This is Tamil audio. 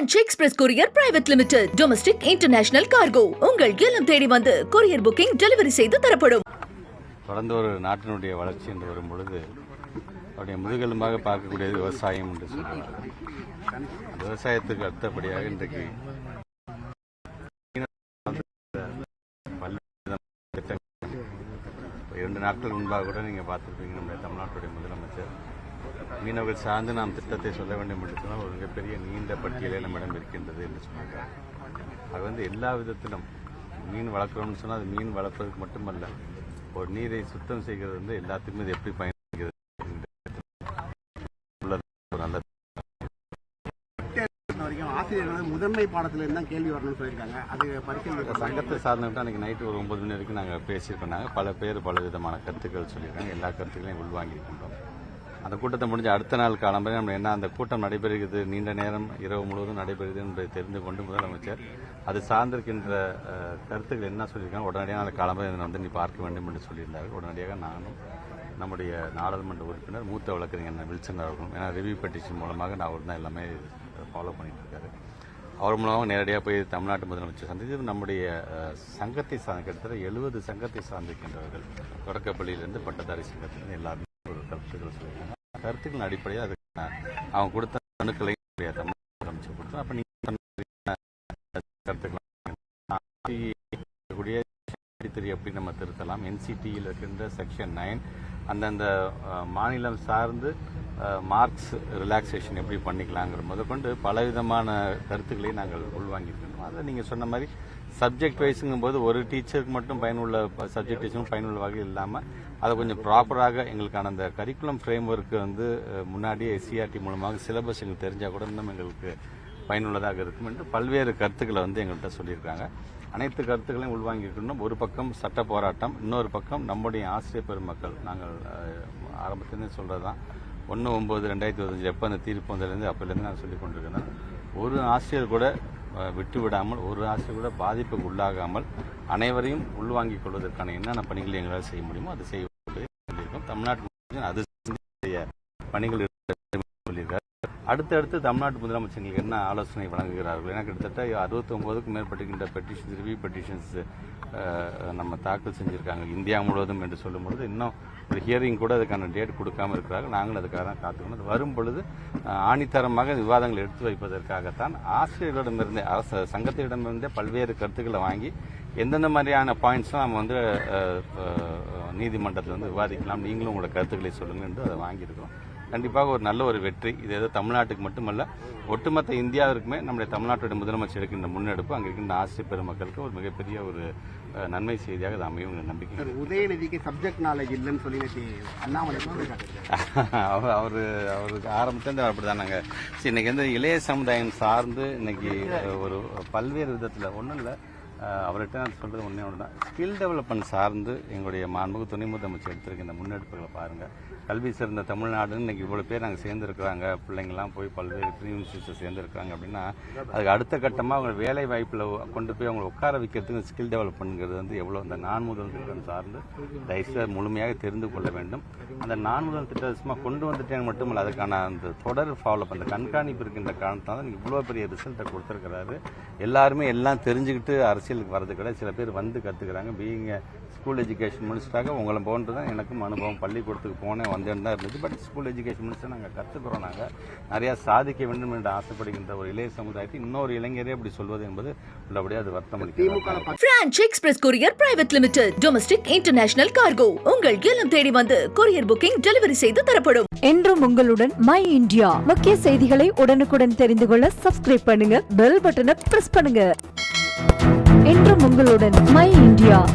Franch express courier private limited domestic international cargo உங்கள் இல்லம் தேடி வந்து கொரியர் புக்கிங் டெலிவரி செய்து தரப்படும். தொடர்ந்து ஒரு நாட்டினுடைய வளர்ச்சி என்று வரும் பொழுது அவருடைய முதுகெலும்பாக பார்க்கக்கூடியது விவசாயம் என்று சொல்கிறார் விவசாயத்துக்கு அடுத்தபடியாக இன்றைக்கு இரண்டு நாட்கள் முன்பாக கூட நீங்கள் பார்த்துருப்பீங்க நம்முடைய தமிழ்நாட்டுடைய முதலமைச்சர். மீனவர்கள் சார்ந்து நாம் திட்டத்தை சொல்ல வேண்டும் என்று சொன்னால் ஒரு மிகப்பெரிய நீண்ட பட்டியலே நம்மிடம் இருக்கின்றது என்று சொன்னாங்க அது வந்து எல்லா விதத்திலும் மீன் வளர்க்குறோம்னு சொன்னால் அது மீன் வளர்ப்பதற்கு மட்டுமல்ல ஒரு நீரை சுத்தம் செய்கிறது வந்து எல்லாத்துக்குமே இது எப்படி பயன்படுகிறது முதன்மை பாடத்துல இருந்து தான் கேள்வி வரணும்னு சொல்லியிருக்காங்க. அது பரிசீலனை சங்கத்தை சார்ந்துட்டு அன்றைக்கி நைட்டு ஒரு ஒன்பது மணி வரைக்கும் நாங்கள் பேசியிருக்கோம். நாங்கள் பல பேர் பல விதமான கருத்துக்கள் சொல்லியிருக்காங்க. எல்லா கருத்துக்களையும் உள்வாங்கியிருக்கின்றோம். அந்த கூட்டத்தை முடிஞ்ச அடுத்த நாள் காலம்பரை நம்ம என்ன அந்த கூட்டம் நடைபெறுகிறது நீண்ட நேரம் இரவு முழுவதும் நடைபெறுகிறது என்பதை தெரிந்து கொண்டு முதலமைச்சர் அது சார்ந்திருக்கின்ற கருத்துக்கள் என்ன சொல்லியிருக்காங்க உடனடியாக நாளை காலம்பரை இதனை வந்து நீ பார்க்க வேண்டும் என்று சொல்லியிருந்தார்கள். உடனடியாக நானும் நம்முடைய நாடாளுமன்ற உறுப்பினர் மூத்த வழக்கறிஞர் வில்சன் அவர்களும் ஏன்னா ரிவ்யூ பெட்டிஷன் மூலமாக நான் அவர் தான் எல்லாமே ஃபாலோ பண்ணிட்டு இருக்காரு அவர் மூலமாக நேரடியாக போய் தமிழ்நாட்டு முதலமைச்சர் சந்தித்து நம்முடைய சங்கத்தை சார்ந்த கிட்டத்தட்ட எழுபது சங்கத்தை சார்ந்திருக்கின்றவர்கள் தொடக்கப்பள்ளியிலிருந்து பட்டதாரி சங்கத்திலிருந்து எல்லாருமே கருத்துக்கள் சொல்லியிருக்காங்க. கருத்துக்கள் அடிப்படையில் அதுக்கு நான் அவங்க கொடுத்த அணுக்களை அமைச்சு தமிழ்நாடு கொடுத்தோம் அப்போ நீங்கள் கருத்துக்கள் த்ரீ எப்படி நம்ம திருத்தலாம்? என்சிடியில் இருக்கின்ற செக்ஷன் நைன் அந்தந்த மாநிலம் சார்ந்து மார்க்ஸ் ரிலாக்ஸேஷன் எப்படி பண்ணிக்கலாங்கிற முதற்கொண்டு பலவிதமான கருத்துக்களை நாங்கள் உள்வாங்கியிருக்கணும் அதை நீங்கள் சொன்ன மாதிரி சப்ஜெக்ட் வைஸுங்கும் போது ஒரு டீச்சருக்கு மட்டும் பயனுள்ள சப்ஜெக்ட் டீச்சரும் பயனுள்ள வகையில் இல்லாமல் அதை கொஞ்சம் ப்ராப்பராக எங்களுக்கான அந்த கரிக்குலம் ஃப்ரேம் ஒர்க்கு வந்து முன்னாடியே எஸ்சிஆர்டி மூலமாக சிலபஸ் எங்களுக்கு தெரிஞ்சால் கூட இன்னும் எங்களுக்கு பயனுள்ளதாக இருக்கும் என்று பல்வேறு கருத்துக்களை வந்து எங்கள்கிட்ட சொல்லியிருக்காங்க. அனைத்து கருத்துக்களையும் உள்வாங்கியிருக்கணும். ஒரு பக்கம் சட்ட போராட்டம் இன்னொரு பக்கம் நம்முடைய ஆசிரியர் பெருமக்கள். நாங்கள் ஆரம்பத்துலேருந்து சொல்கிறது தான் ஒன்று ஒம்பது ரெண்டாயிரத்தி இருபத்தஞ்சு எப்போ அந்த தீர்ப்பு வந்ததுலேருந்து அப்போலேருந்து நான் சொல்லி கொண்டிருக்கிறேன் ஒரு ஆசிரியர் கூட விட்டுவிடாமல் விட்டு விடாமல் ஒரு ஆசிரியர் கூட பாதிப்புக்கு உள்ளாகாமல் அனைவரையும் உள்வாங்கிக் கொள்வதற்கான என்னென்ன பணிகளை எங்களால் செய்ய முடியுமோ அதை செய்ய தமிழ்நாட்டு அது பணிகள் சொல்லியிருக்கார். அடுத்தடுத்து தமிழ்நாட்டு முதலமைச்சர்களுக்கு என்ன ஆலோசனை வழங்குகிறார்கள்? ஏன்னா கிட்டத்தட்ட அறுபத்தொம்போதுக்கும் மேற்பட்டிருக்கின்ற பெட்டிஷன்ஸ் ரிவ்யூ பெட்டிஷன்ஸ் நம்ம தாக்கல் செஞ்சுருக்காங்க. இந்தியா முழுவதும் என்று சொல்லும்பொழுது இன்னும் ஒரு ஹியரிங் கூட அதுக்கான டேட் கொடுக்காம இருக்கிறாங்க. நாங்களும் அதுக்காக தான் காத்துக்கணும். அது வரும் பொழுது ஆணித்தரமாக விவாதங்கள் எடுத்து வைப்பதற்காகத்தான் ஆசிரியர்களிடமிருந்தே அரசு சங்கத்திடமிருந்தே பல்வேறு கருத்துக்களை வாங்கி எந்தெந்த மாதிரியான பாயிண்ட்ஸ்லாம் நம்ம வந்து நீதிமன்றத்தில் வந்து விவாதிக்கலாம். நீங்களும் உங்களோட கருத்துக்களை சொல்லுங்கள் என்று அதை வாங்கியிருக்கிறோம். கண்டிப்பாக ஒரு நல்ல ஒரு வெற்றி. இது ஏதோ தமிழ்நாட்டுக்கு மட்டுமல்ல ஒட்டுமொத்த இந்தியாவிற்குமே நம்முடைய தமிழ்நாட்டுடைய முதலமைச்சர் இருக்கின்ற முன்னெடுப்பு அங்கே இருக்கின்ற ஆசிரியர் பெருமக்களுக்கு ஒரு மிகப்பெரிய ஒரு நன்மை செய்தியாக அது அமையும் நம்பிக்கை உதயநிதிக்கு சப்ஜெக்ட் நாலேஜ் இல்லைன்னு சொல்லி அண்ணாமலை அவர் அவர் அவருக்கு ஆரம்பத்துலேருந்து அப்படி நாங்கள் சரி இன்னைக்கு வந்து இளைய சமுதாயம் சார்ந்து இன்னைக்கு ஒரு பல்வேறு விதத்தில் ஒன்றும் இல்லை அவர்கிட்ட நான் சொல்கிறது ஒன்றே ஒன்று தான் ஸ்கில் டெவலப்மெண்ட் சார்ந்து எங்களுடைய மாண்புக்கு துணை முதலமைச்சர் எடுத்திருக்க இந்த முன்னெடுப்புகளை பாருங்கள் கல்வி சிறந்த தமிழ்நாடுன்னு இன்றைக்கி இவ்வளோ பேர் நாங்கள் சேர்ந்துருக்குறாங்க. பிள்ளைங்கள்லாம் போய் பல்வேறு யூனிவர்சிட்டிஸை சேர்ந்துருக்காங்க அப்படின்னா அதுக்கு அடுத்த கட்டமாக அவங்க வேலை வாய்ப்பில் கொண்டு போய் அவங்களை உட்கார வைக்கிறதுக்கு ஸ்கில் டெவலப்மெண்ட்ங்கிறது வந்து எவ்வளோ அந்த நான் முதல் திட்டம் சார்ந்து தயவுசெய்து முழுமையாக தெரிந்து கொள்ள வேண்டும். அந்த நான் முதல் திட்டமாக கொண்டு வந்துட்டேன் மட்டுமல்ல அதுக்கான அந்த தொடர் ஃபாலோ அந்த கண்காணிப்பு இருக்கின்ற காரணத்தால் தான் இவ்வளோ பெரிய ரிசல்ட்டை கொடுத்துருக்கிறாரு. எல்லாருமே எல்லாம் தெரிஞ்சுக்கிட்டு அரசு அரசியலுக்கு வரது கிடையாது சில பேர் வந்து கற்றுக்கிறாங்க பீயிங்க ஸ்கூல் எஜுகேஷன் மினிஸ்டராக உங்களை போன்று தான் எனக்கும் அனுபவம். பள்ளிக்கூடத்துக்கு போனேன் வந்தேன்னு தான் இருந்துச்சு பட் ஸ்கூல் எஜுகேஷன் மினிஸ்டர் நாங்கள் கற்றுக்குறோம் நாங்கள் நிறையா சாதிக்க வேண்டும் என்று ஆசைப்படுகின்ற ஒரு இளைய சமுதாயத்தை இன்னொரு இளைஞரே அப்படி சொல்வது என்பது உள்ளபடியாக அது வருத்தம் அளிக்கிறது. Franch express courier private limited domestic international cargo உங்கள் இல்லம் தேடி வந்து கொரியர் புக்கிங் டெலிவரி செய்து தரப்படும். என்றும் உங்களுடன் மை இந்தியா முக்கிய செய்திகளை உடனுக்குடன் தெரிந்து கொள்ள சப்ஸ்கிரைப் பண்ணுங்க பெல் பட்டனை பிரஸ் பண்ணுங்க. உங்களுடன் மை இந்தியா.